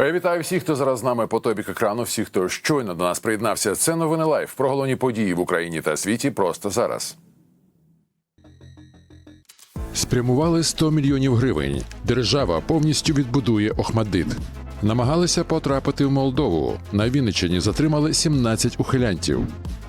Е, Вітаю всіх, хто зараз з нами по тобік екрану. Всіх, хто щойно до нас приєднався. Це новини лайф про головні події в Україні та світі просто зараз. Спрямували 100 мільйонів гривень. Держава повністю відбудує Охмаддит. Намагалися потрапити в Молдову. На Вінниччині затримали 17 ухилянтів.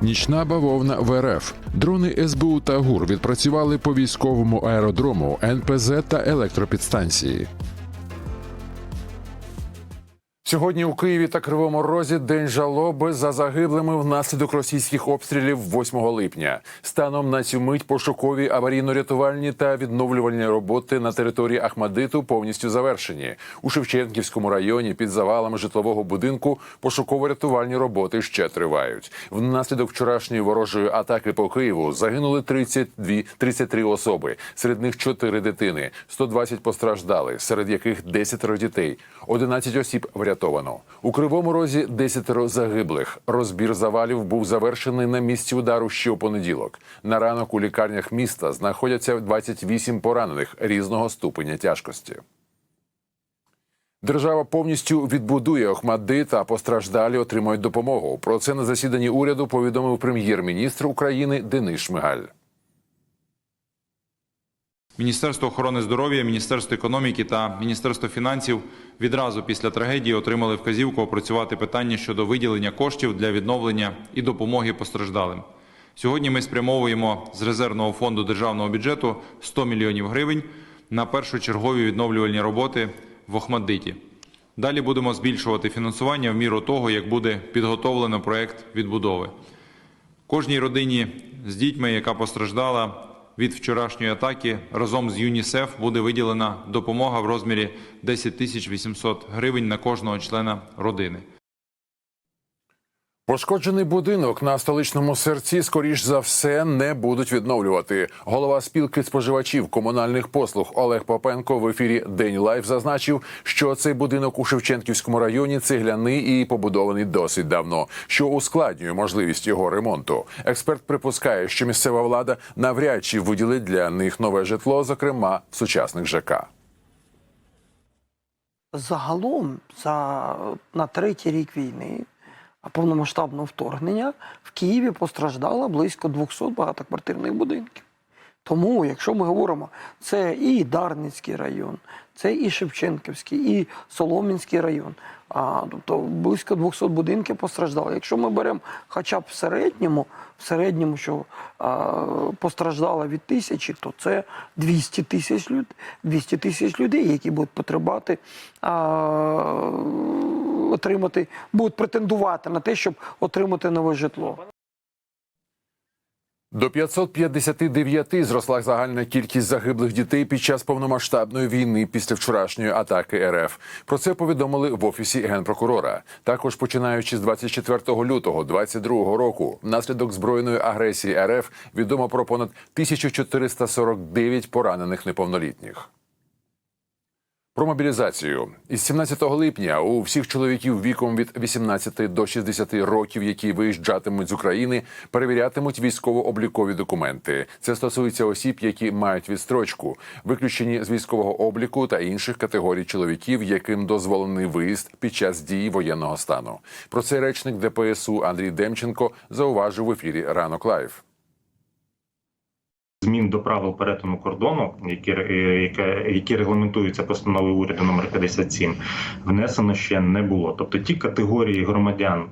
Нічна бавовна в РФ. Дрони СБУ та ГУР відпрацювали по військовому аеродрому, НПЗ та електропідстанції. Сьогодні у Києві та Кривому Розі день жалоби за загиблими внаслідок російських обстрілів 8 липня. Станом на цю мить пошукові аварійно-рятувальні та відновлювальні роботи на території Ахмадиту повністю завершені. У Шевченківському районі під завалами житлового будинку пошуково-рятувальні роботи ще тривають. Внаслідок вчорашньої ворожої атаки по Києву загинули 32, 33 особи. Серед них 4 дитини, 120 постраждали, серед яких 10 дітей, 11 осіб врятовано. У Кривому Розі 10 загиблих. Розбір завалів був завершений на місці удару ще у понеділок. На ранок у лікарнях міста знаходяться 28 поранених різного ступеня тяжкості. Держава повністю відбудує Охмаддит, а постраждалі отримають допомогу. Про це на засіданні уряду повідомив прем'єр-міністр України Денис Шмигаль. Міністерство охорони здоров'я, Міністерство економіки та Міністерство фінансів відразу після трагедії отримали вказівку опрацювати питання щодо виділення коштів для відновлення і допомоги постраждалим. Сьогодні ми спрямовуємо з резервного фонду державного бюджету 100 мільйонів гривень на першочергові відновлювальні роботи в Охмаддиті. Далі будемо збільшувати фінансування в міру того, як буде підготовлено проект відбудови. Кожній родині з дітьми, яка постраждала від вчорашньої атаки, разом з ЮНІСЕФ буде виділена допомога в розмірі 10 тисяч 800 гривень на кожного члена родини. Пошкоджений будинок на столичному серці, скоріш за все, не будуть відновлювати. Голова спілки споживачів комунальних послуг Олег Попенко в ефірі День Лайф зазначив, що цей будинок у Шевченківському районі цегляний і побудований досить давно, що ускладнює можливість його ремонту. Експерт припускає, що місцева влада навряд чи виділить для них нове житло, зокрема сучасних ЖК. Загалом за на третій рік війни, повномасштабного вторгнення в Києві постраждало близько 200 багатоквартирних будинків. Тому, якщо ми говоримо, це і Дарницький район, це і Шевченківський, і Соломінський район. А, тобто близько 200 будинків постраждало. Якщо ми беремо хоча б в середньому, в середньому, що а, постраждало від тисячі, то це 200 тисяч людей, 200 тисяч людей, які будуть потребувати а, отримати, будуть претендувати на те, щоб отримати нове житло. До 559 зросла загальна кількість загиблих дітей під час повномасштабної війни після вчорашньої атаки РФ. Про це повідомили в офісі генпрокурора. Також починаючи з 24 лютого 2022 року, внаслідок збройної агресії РФ відомо про понад 1449 поранених неповнолітніх. Про мобілізацію із 17 липня у всіх чоловіків віком від 18 до 60 років, які виїжджатимуть з України, перевірятимуть військово-облікові документи. Це стосується осіб, які мають відстрочку, виключені з військового обліку та інших категорій чоловіків, яким дозволений виїзд під час дії воєнного стану. Про це речник ДПСУ Андрій Демченко зауважив в ефірі Ранок Лайв. Змін до правил перетину кордону, які е, які, регламентуються постановою уряду номер 57, внесено ще не було. Тобто ті категорії громадян,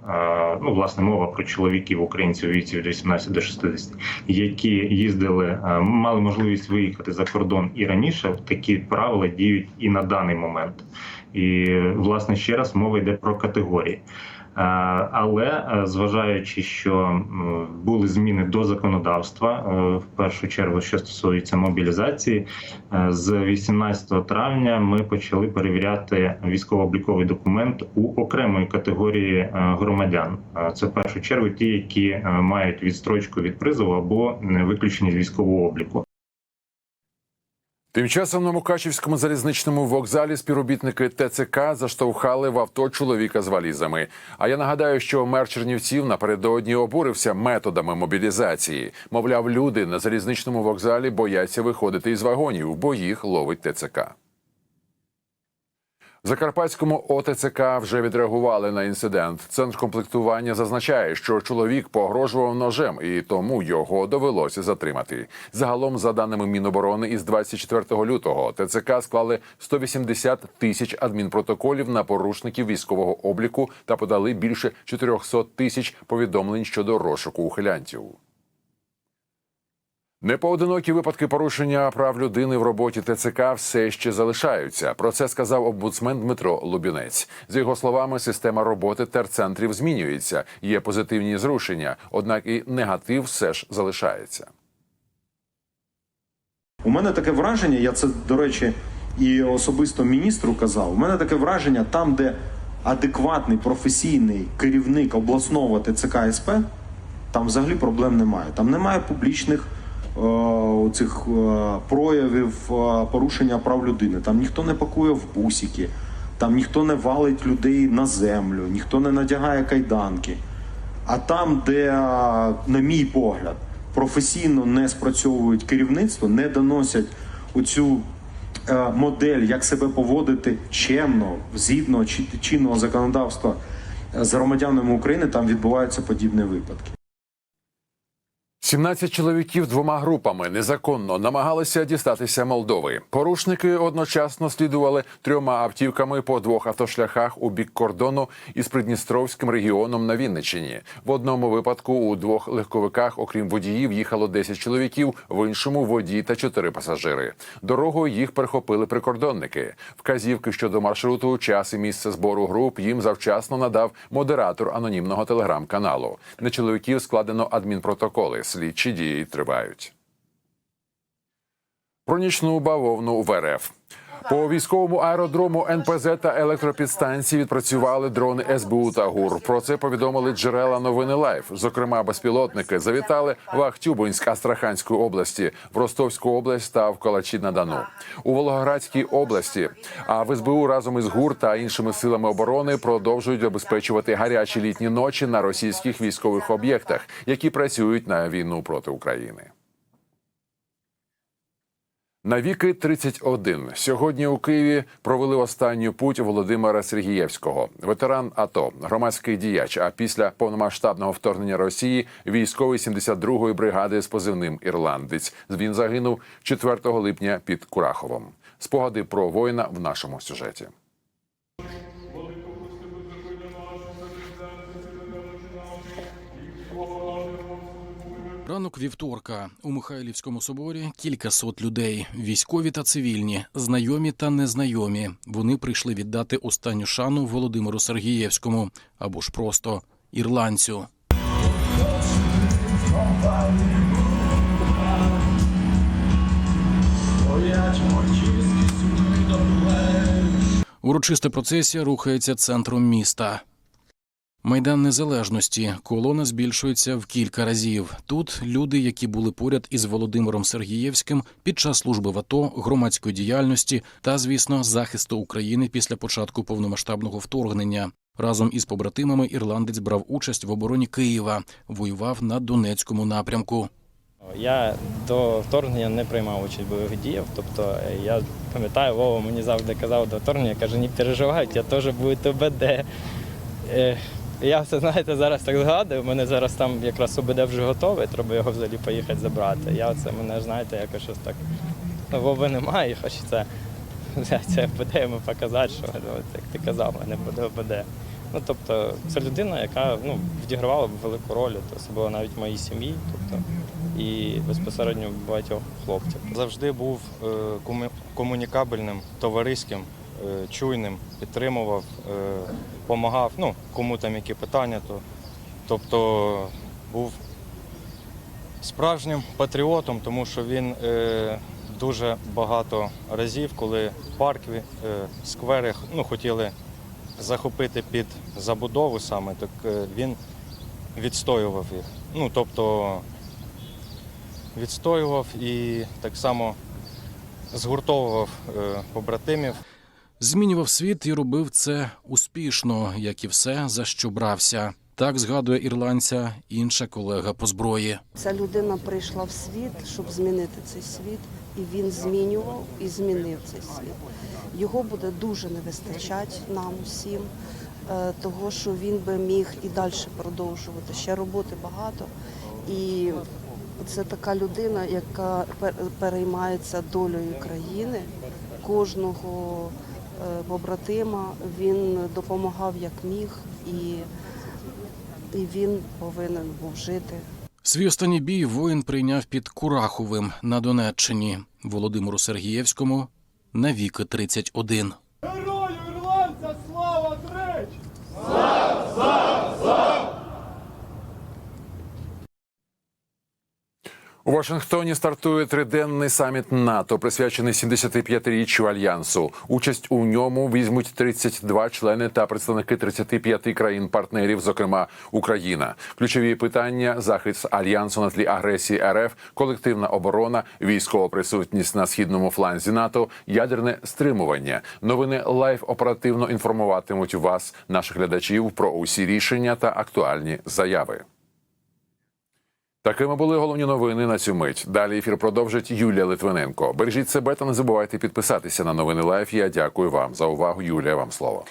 ну власне мова про чоловіків українців у віці від 18 до 60, які їздили, мали можливість виїхати за кордон і раніше, такі правила діють і на даний момент. І власне ще раз мова йде про категорії. Але зважаючи, що були зміни до законодавства, в першу чергу, що стосується мобілізації, з 18 травня ми почали перевіряти військово-обліковий документ у окремої категорії громадян. Це в першу чергу ті, які мають відстрочку від призову або виключені з військового обліку. Тим часом на Мукачівському залізничному вокзалі співробітники ТЦК заштовхали в авто чоловіка з валізами. А я нагадаю, що мер Чернівців напередодні обурився методами мобілізації. Мовляв, люди на залізничному вокзалі бояться виходити із вагонів, бо їх ловить ТЦК. Закарпатському ОТЦК вже відреагували на інцидент. Центр комплектування зазначає, що чоловік погрожував ножем, і тому його довелося затримати. Загалом, за даними Міноборони, із 24 лютого ТЦК склали 180 тисяч адмінпротоколів на порушників військового обліку та подали більше 400 тисяч повідомлень щодо розшуку ухилянтів. Непоодинокі випадки порушення прав людини в роботі ТЦК все ще залишаються. Про це сказав омбудсмен Дмитро Лубінець. З його словами, система роботи терцентрів змінюється. Є позитивні зрушення, однак і негатив все ж залишається. У мене таке враження, я це, до речі, і особисто міністру казав. У мене таке враження, там, де адекватний професійний керівник обласного ТЦК СП, там взагалі проблем немає. Там немає публічних цих е, проявів е, порушення прав людини. Там ніхто не пакує в бусики, там ніхто не валить людей на землю, ніхто не надягає кайданки. А там, де, е, на мій погляд, професійно не спрацьовують керівництво, не доносять оцю е, модель, як себе поводити чемно, згідно чи- чинного законодавства е, з громадянами України, там відбуваються подібні випадки. 17 чоловіків двома групами незаконно намагалися дістатися Молдови. Порушники одночасно слідували трьома автівками по двох автошляхах у бік кордону із Придністровським регіоном на Вінниччині. В одному випадку у двох легковиках, окрім водіїв, їхало 10 чоловіків, в іншому водій та 4 пасажири. Дорогою їх перехопили прикордонники. Вказівки щодо маршруту, час і місце збору груп їм завчасно надав модератор анонімного телеграм-каналу. На чоловіків складено адмінпротоколи. Слідчі дії тривають. Про нічну бавовну в РФ. По військовому аеродрому НПЗ та електропідстанції відпрацювали дрони СБУ та ГУР. Про це повідомили джерела новини Лайф. Зокрема, безпілотники завітали в Ахтюбинськ Астраханської області, в Ростовську область та в Калачі на Дону. У Волгоградській області. А в СБУ разом із ГУР та іншими силами оборони продовжують забезпечувати гарячі літні ночі на російських військових об'єктах, які працюють на війну проти України. Навіки 31. Сьогодні у Києві провели останню путь Володимира Сергієвського, ветеран АТО, громадський діяч. А після повномасштабного вторгнення Росії військовий 72-ї бригади з позивним Ірландець. Він загинув 4 липня під Кураховом. Спогади про воїна в нашому сюжеті. Ранок вівторка у Михайлівському соборі кількасот людей, військові та цивільні, знайомі та незнайомі. Вони прийшли віддати останню шану Володимиру Сергієвському або ж просто ірландцю. Урочиста процесія рухається центром міста. Майдан Незалежності колона збільшується в кілька разів. Тут люди, які були поряд із Володимиром Сергієвським під час служби в АТО, громадської діяльності та, звісно, захисту України після початку повномасштабного вторгнення. Разом із побратимами ірландець брав участь в обороні Києва, воював на Донецькому напрямку. Я до вторгнення не приймав участь бойових діях. Тобто е, я пам'ятаю, Вова мені завжди казав до вторгнення, каже, не переживайте, я теж буду ОБД. Я це, знаєте, зараз так згадую. У мене зараз там якраз ОБД вже готовий, треба його взагалі поїхати забрати. Я це мене, знаєте, якось щось так. Ну, Вови немає, хочеться це ОБД йому показати, що ну, як ти казав, мене буде ОБД. Ну, тобто, це людина, яка ну, відігравала велику роль, особливо навіть в моїй сім'ї, тобто, і безпосередньо багатьох хлопців. завжди був е, кому- комунікабельним, товариським, чуйним, підтримував, допомагав, ну, кому там які питання, то, тобто був справжнім патріотом, тому що він е, дуже багато разів, коли парки, е, сквери ну, хотіли захопити під забудову саме, так е, він відстоював їх. Ну, тобто відстоював і так само згуртовував е, побратимів. Змінював світ і робив це успішно, як і все, за що брався. Так згадує ірландця інша колега по зброї. Ця людина прийшла в світ, щоб змінити цей світ, і він змінював і змінив цей світ. Його буде дуже не вистачати нам усім, е, того що він би міг і далі продовжувати. Ще роботи багато. І це така людина, яка пер- переймається долею країни, кожного побратима. Він допомагав як міг, і, і він повинен був жити. Свій останній бій воїн прийняв під Кураховим на Донеччині Володимиру Сергієвському на віки 31. У Вашингтоні стартує триденний саміт НАТО, присвячений 75-річчю альянсу. Участь у ньому візьмуть 32 члени та представники 35 країн-партнерів, зокрема Україна. Ключові питання: захист альянсу на тлі агресії РФ, колективна оборона, військова присутність на східному фланзі НАТО, ядерне стримування. Новини лайв оперативно інформуватимуть вас, наших глядачів, про усі рішення та актуальні заяви. Такими були головні новини на цю мить. Далі ефір продовжить Юлія Литвиненко. Бережіть себе та не забувайте підписатися на новини Лайф. Я дякую вам за увагу. Юлія, вам слово.